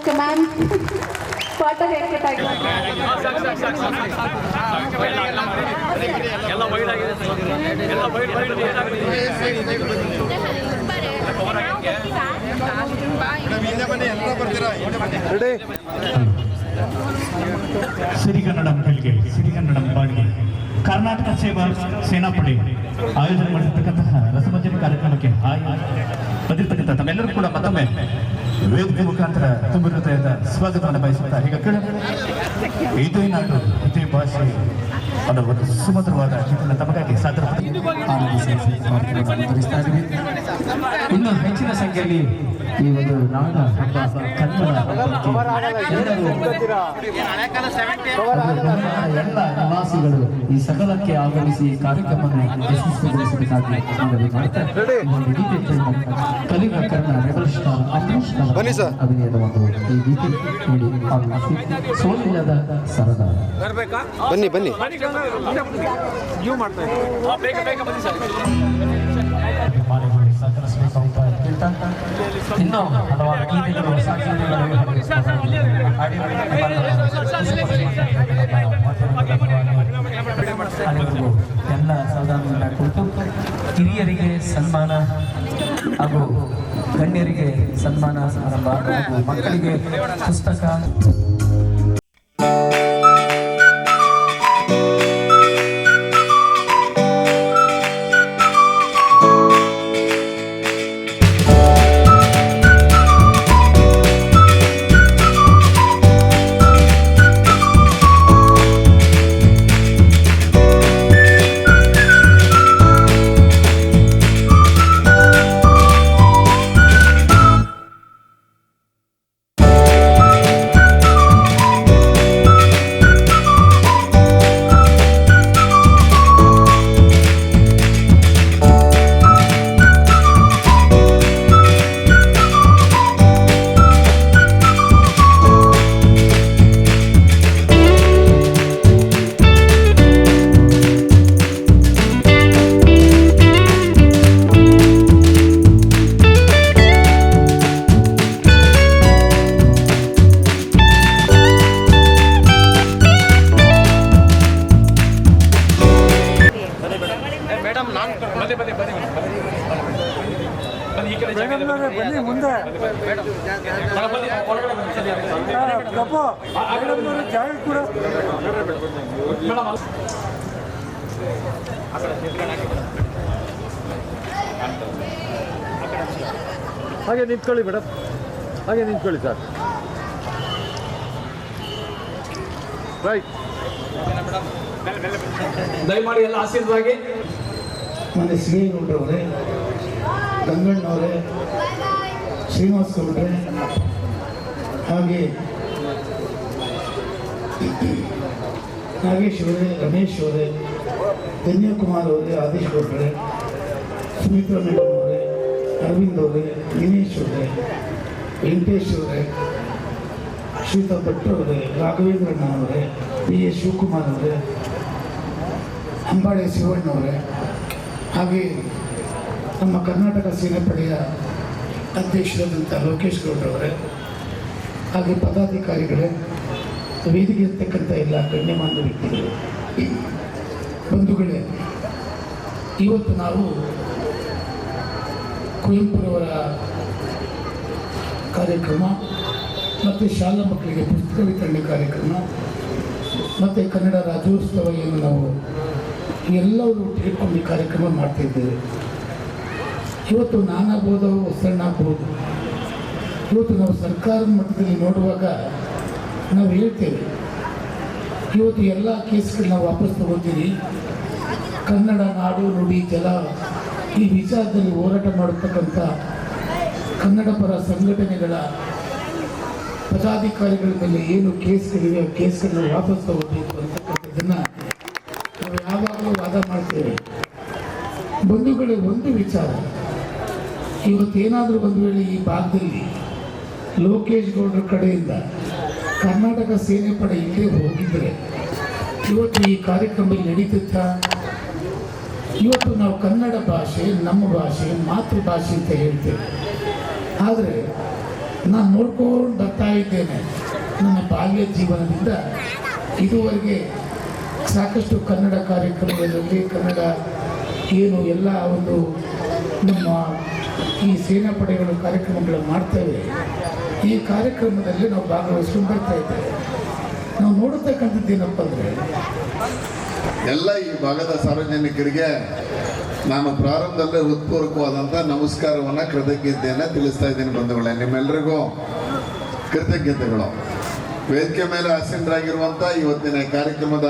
Okay ma'am ಪಾಠ ಹೇಳ್ಕೊಟ್ಟಾಗಿ ಎಲ್ಲ wide Kannada ಸಿರಿಗನ್ನಡಂ ಕಲಿಗೆ ಸಿರಿಗನ್ನಡಂ ಬಾಳ್ಗೆ ಕರ್ನಾಟಕ ಸೇವಾ ಸೇನಾಪಡೆ ಆಯೋಜನೆ ಮಾಡಿರ್ತಕ್ಕಂತಹ ರಸಮಂಜನೆ ಕಾರ್ಯಕ್ರಮಕ್ಕೆ ಹಾಯ್. ಬಂದಿರ್ತಕ್ಕಂಥ ತಮ್ಮೆಲ್ಲರೂ ಕೂಡ ಮತ್ತೊಮ್ಮೆ ವೇದಿಕೆ ಮುಖಾಂತರ ತುಂಬ ಸ್ವಾಗತವನ್ನು ಬಯಸುತ್ತಾ ಈಗ ಕೇಳ. ನಾಡು, ಇದೇ ಭಾಷೆ ಅದರ ಒಂದು ಸುಮಧುರವಾದ ಚಿತ್ರ ತಮಗಾಗಿ ಇದ್ದೀವಿ. ಇನ್ನು ಹೆಚ್ಚಿನ ಸಂಖ್ಯೆಯಲ್ಲಿ ಈ ಒಂದು ನಾಡ ಹಬ್ಬ ಕನ್ನಡ ಎಲ್ಲ ನಿವಾಸಿಗಳು ಈ ಸಕಲಕ್ಕೆ ಆಗಮಿಸಿ ಈ ಕಾರ್ಯಕ್ರಮವನ್ನು ಯಶಸ್ವಿಗೊಳಿಸಬೇಕಾಗಿ ಮಾಡ್ತಾ ಕಲಿಗ ರೆಬಲ್ ಸ್ಟಾರ್ ಅಂಬರೀಶ್ ಅಭಿನಯದ ಒಂದು ಈ ಗೀತೆ ನೋಡಿ ಆಗಮಿಸಿ. ಸೋಲಿಲ್ಲದ ಸರದಾರ ಬನ್ನಿ ಬನ್ನಿ. ಬೇಗ ಇನ್ನೂ ಹಲವಾರು ಗೀತೆಗಳು ಅಲ್ಲಿವರೆಗೂ ಎಲ್ಲ ಸಾಧನಗಳನ್ನ ಕುರಿತು ಹಿರಿಯರಿಗೆ ಸನ್ಮಾನ ಹಾಗೂ ಗಣ್ಯರಿಗೆ ಸನ್ಮಾನ ಸಮಾರಂಭ ಮಕ್ಕಳಿಗೆ ಪುಸ್ತಕ ಜಾಗ ಕೂಡ ಹಾಗೆ ನಿಂತ್ಕೊಳ್ಳಿ ಮೇಡಮ್ ಹಾಗೆ ನಿಂತ್ಕೊಳ್ಳಿ ಸರ್ ರೈಟ್ ದಯಮಾಡಿ ಎಲ್ಲ ಆಶೀರ್ವಾಗಿ ಮನೆ ಶ್ರೀಗೌಡ್ರವರೇ ಗಂಗಣ್ಣವರೇ ಶ್ರೀನಿವಾಸ್ ಗೌಡ್ರೆ ಹಾಗೆ ನಾಗೇಶ್ ಅವರೇ ರಮೇಶ್ ಅವರೇ ಧನ್ಯಕುಮಾರ್ ಅವರೇ ಆದೇಶ್ ಗೌಡ್ರೆ ಸುಮಿತ್ರಾ ಮೇಡಮ್ ಅವರೇ, ಅರವಿಂದ್ ಅವರೇ, ದಿನೇಶ್ ಅವರೇ, ವೆಂಕಟೇಶ್ ಅವರೇ ಶ್ರೀತಾ ಭಟ್ ಅವರೇ, ರಾಘವೇಂದ್ರಣ್ಣ ಅವರೇ ಬಿ ಎಸ್ ಶಿವಕುಮಾರ್ ಅವರೇ, ಅಂಬಾಳೆ ಶಿವಣ್ಣವರೇ ಹಾಗೆ ನಮ್ಮ ಕರ್ನಾಟಕ ಸೇನಾಪಡೆಯ ಅಧ್ಯಕ್ಷರಾದಂಥ ಲೋಕೇಶ್ ಗೌಡ್ರವರೇ ಹಾಗೆ ಪದಾಧಿಕಾರಿಗಳೇ ವೇದಿಕೆ ಇರ್ತಕ್ಕಂಥ ಎಲ್ಲ ಗಣ್ಯಮಾನ್ಯ ವ್ಯಕ್ತಿಗಳು. ಬಂಧುಗಳೇ, ಇವತ್ತು ನಾವು ಕುವೆಂಪುರವರ ಕಾರ್ಯಕ್ರಮ ಮತ್ತು ಶಾಲಾ ಮಕ್ಕಳಿಗೆ ಪುಸ್ತಕ ವಿತರಣೆ ಕಾರ್ಯಕ್ರಮ ಮತ್ತು ಕನ್ನಡ ರಾಜ್ಯೋತ್ಸವ ಏನು ನಾವು ಎಲ್ಲರೂ ತಿಳ್ಕೊಂಡು ಈ ಕಾರ್ಯಕ್ರಮ ಮಾಡ್ತಿದ್ದೇವೆ. ಇವತ್ತು ನಾನಾಗ್ಬೋದು ಸಣ್ಣ ಆಗ್ಬೋದು ಇವತ್ತು ನಾವು ಸರ್ಕಾರದ ಮಟ್ಟದಲ್ಲಿ ನೋಡುವಾಗ ನಾವು ಹೇಳ್ತೇವೆ. ಇವತ್ತು ಎಲ್ಲ ಕೇಸ್ಗಳನ್ನ ವಾಪಸ್ ತಗೋತೀವಿ. ಕನ್ನಡ, ನಾಡು, ನುಡಿ, ಜಲ ಈ ವಿಚಾರದಲ್ಲಿ ಹೋರಾಟ ಮಾಡತಕ್ಕಂಥ ಕನ್ನಡ ಪರ ಸಂಘಟನೆಗಳ ಪದಾಧಿಕಾರಿಗಳ ಮೇಲೆ ಏನು ಕೇಸ್ಗಳಿವೆ, ಆ ಕೇಸ್ಗಳನ್ನ ವಾಪಸ್ ತಗೋಬೇಕು ಅಂತಕ್ಕಂಥದ್ದನ್ನು ನಾವು ಯಾವಾಗಲೂ ವಾದ ಮಾಡ್ತೇವೆ. ಬಂಧುಗಳೇ, ಒಂದು ವಿಚಾರ. ಇವತ್ತೇನಾದರೂ ಒಂದು ವೇಳೆ ಈ ಭಾಗದಲ್ಲಿ ಲೋಕೇಶ್ ಗೌಡ್ರ ಕಡೆಯಿಂದ ಕರ್ನಾಟಕ ಸೇನೆ ಪಡೆ ಇಲ್ಲೇ ಹೋಗಿದ್ರೆ ಇವತ್ತು ಈ ಕಾರ್ಯಕ್ರಮದಲ್ಲಿ ನಡೀತಿತ್ತ? ಇವತ್ತು ನಾವು ಕನ್ನಡ ಭಾಷೆ, ನಮ್ಮ ಭಾಷೆ, ಮಾತೃಭಾಷೆ ಅಂತ ಹೇಳ್ತೇವೆ. ಆದರೆ ನಾನು ನೋಡ್ಕೊಂಡು ಬರ್ತಾ ಇದ್ದೇನೆ ನನ್ನ ಬಾಲ್ಯ ಜೀವನದಿಂದ. ಇದುವರೆಗೆ ಸಾಕಷ್ಟು ಕನ್ನಡ ಕಾರ್ಯಕ್ರಮಗಳಲ್ಲಿ ಕನ್ನಡ ಏನು ಎಲ್ಲ ಒಂದು ನಮ್ಮ ಈ ಸೇನಾ ಪಡೆಗಳು ಕಾರ್ಯಕ್ರಮಗಳು ಮಾಡ್ತೇವೆ. ಈ ಕಾರ್ಯಕ್ರಮದಲ್ಲಿ ನಾವು ಭಾಗವಹಿಸ್ಕೊಂಡು ಬರ್ತಾ ಇದ್ದೇವೆ. ನಾವು ನೋಡತಕ್ಕಂಥದ್ದು ಏನಪ್ಪ ಅಂದರೆ ಎಲ್ಲ ಈ ಭಾಗದ ಸಾರ್ವಜನಿಕರಿಗೆ ನಾನು ಪ್ರಾರಂಭದಲ್ಲೇ ಹೃತ್ಪೂರ್ವಕವಾದಂಥ ನಮಸ್ಕಾರವನ್ನು ಕೃತಜ್ಞತೆಯನ್ನು ತಿಳಿಸ್ತಾ ಇದ್ದೀನಿ ಬಂಧುಗಳೇ. ನಿಮ್ಮೆಲ್ಲರಿಗೂ ಕೃತಜ್ಞತೆಗಳು. ವೇದಿಕೆ ಮೇಲೆ ಆಸೀನರಾಗಿರುವಂಥ ಇವತ್ತಿನ ಕಾರ್ಯಕ್ರಮದ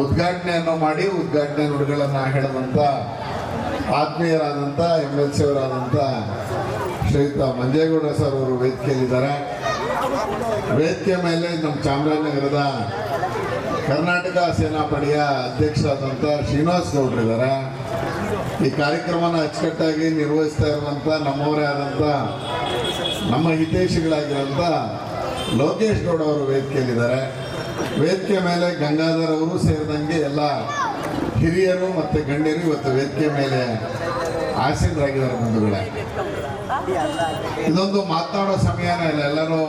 ಉದ್ಘಾಟನೆಯನ್ನು ಮಾಡಿ ಉದ್ಘಾಟನೆ ನುಡಿಗಳನ್ನು ಹೇಳಿದಂಥ ಆತ್ಮೀಯರಾದಂಥ ಎಂ ಎಲ್ ಸಿ ಅವರಾದಂಥ ಶ್ರೀಯುತ ಮಂಜೇಗೌಡ ಸರ್ ಅವರು ವೇದಿಕೆಯಲ್ಲಿದ್ದಾರೆ. ವೇದಿಕೆ ಮೇಲೆ ನಮ್ಮ ಚಾಮರಾಜನಗರದ ಕರ್ನಾಟಕ ಸೇನಾಪಡೆಯ ಅಧ್ಯಕ್ಷರಾದಂಥ ಶ್ರೀನಿವಾಸ್ ಗೌಡ್ರಿದ್ದಾರೆ ಈ ಕಾರ್ಯಕ್ರಮನ ಅಚ್ಚುಕಟ್ಟಾಗಿ ನಿರ್ವಹಿಸ್ತಾ ಇರುವಂಥ ನಮ್ಮವರೇ ಆದಂಥ ನಮ್ಮ ಹಿತೈಷಿಗಳಾಗಿರೋಂಥ ಲೋಕೇಶ್ ಗೌಡ ಅವರು ವೇದಿಕೆಯಲ್ಲಿದ್ದಾರೆ. ವೇದಿಕೆ ಮೇಲೆ ಗಂಗಾಧರ್ ಅವರು ಸೇರಿದಂಗೆ ಎಲ್ಲ ಹಿರಿಯರು ಮತ್ತು ಗಣ್ಯರು ಇವತ್ತು ವೇದಿಕೆ ಮೇಲೆ ಆಸೀನರಾಗಿದ್ದಾರೆ ಬಂಧುಗಳೇ. ಇದೊಂದು ಮಾತನಾಡೋ ಸಮಯನೇ ಇಲ್ಲ ಎಲ್ಲರೂ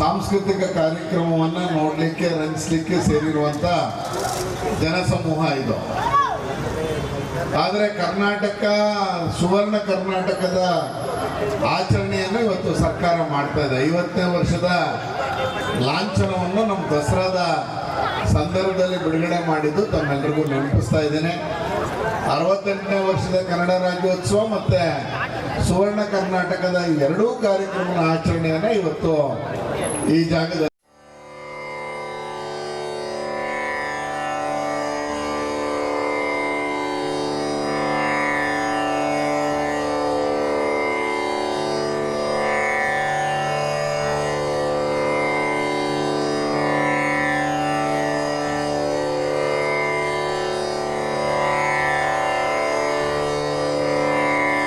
ಸಾಂಸ್ಕೃತಿಕ ಕಾರ್ಯಕ್ರಮವನ್ನು ನೋಡಲಿಕ್ಕೆ, ರಂಜಿಸ್ಲಿಕ್ಕೆ ಸೇರಿರುವಂಥ ಜನಸಮೂಹ ಇದು. ಆದರೆ ಕರ್ನಾಟಕ, ಸುವರ್ಣ ಕರ್ನಾಟಕದ ಆಚರಣೆಯನ್ನು ಇವತ್ತು ಸರ್ಕಾರ ಮಾಡ್ತಾ ಇದೆ. ಐವತ್ತನೇ ವರ್ಷದ ಲಾಂಛನವನ್ನು ನಮ್ಮ ದಸರಾದ ಸಂದರ್ಭದಲ್ಲಿ ಬಿಡುಗಡೆ ಮಾಡಿದ್ದು ತಮ್ಮೆಲ್ಲರಿಗೂ ನೆನಪಿಸ್ತಾ ಇದ್ದೇನೆ. ಅರವತ್ತೆಂಟನೇ ವರ್ಷದ ಕನ್ನಡ ರಾಜ್ಯೋತ್ಸವ ಮತ್ತೆ ಸುವರ್ಣ ಕರ್ನಾಟಕದ ಎರಡೂ ಕಾರ್ಯಕ್ರಮಗಳ ಆಚರಣೆಯನ್ನು ಇವತ್ತು ಈ ಜಾಗದಲ್ಲಿ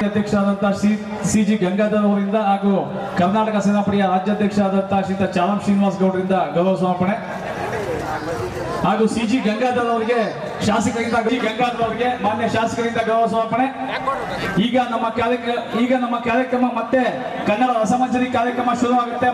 ಅಧ್ಯಕ್ಷರಾದಂತಹ ಶ್ರೀ ಸಿ ಜಿ ಗಂಗಾಧರ್ ಅವರಿಂದ ಹಾಗೂ ಕರ್ನಾಟಕ ಸೇನಾಪಡೆಯ ರಾಜ್ಯಾಧ್ಯಕ್ಷರಾದಂತಹ ಶ್ರೀತ ಚಾಲಂ ಶ್ರೀನಿವಾಸ್ ಗೌಡರಿಂದ ಗೌರವ ಸಮರ್ಪಣೆ. ಹಾಗೂ ಸಿ ಜಿ ಗಂಗಾಧರ್ ಅವರಿಗೆ ಶಾಸಕರಿಂದ ಗಂಗಾಧರ್ ಅವರಿಗೆ ಮಾನ್ಯ ಶಾಸಕರಿಂದ ಗೌರವ ಸಮರ್ಪಣೆ. ಈಗ ನಮ್ಮ ಕಾರ್ಯಕ್ರಮ ಈಗ ನಮ್ಮ ಕಾರ್ಯಕ್ರಮ ಮತ್ತೆ ಕನ್ನಡ ರಸಮಂಜರಿ ಕಾರ್ಯಕ್ರಮ ಶುರುವಾಗುತ್ತೆ.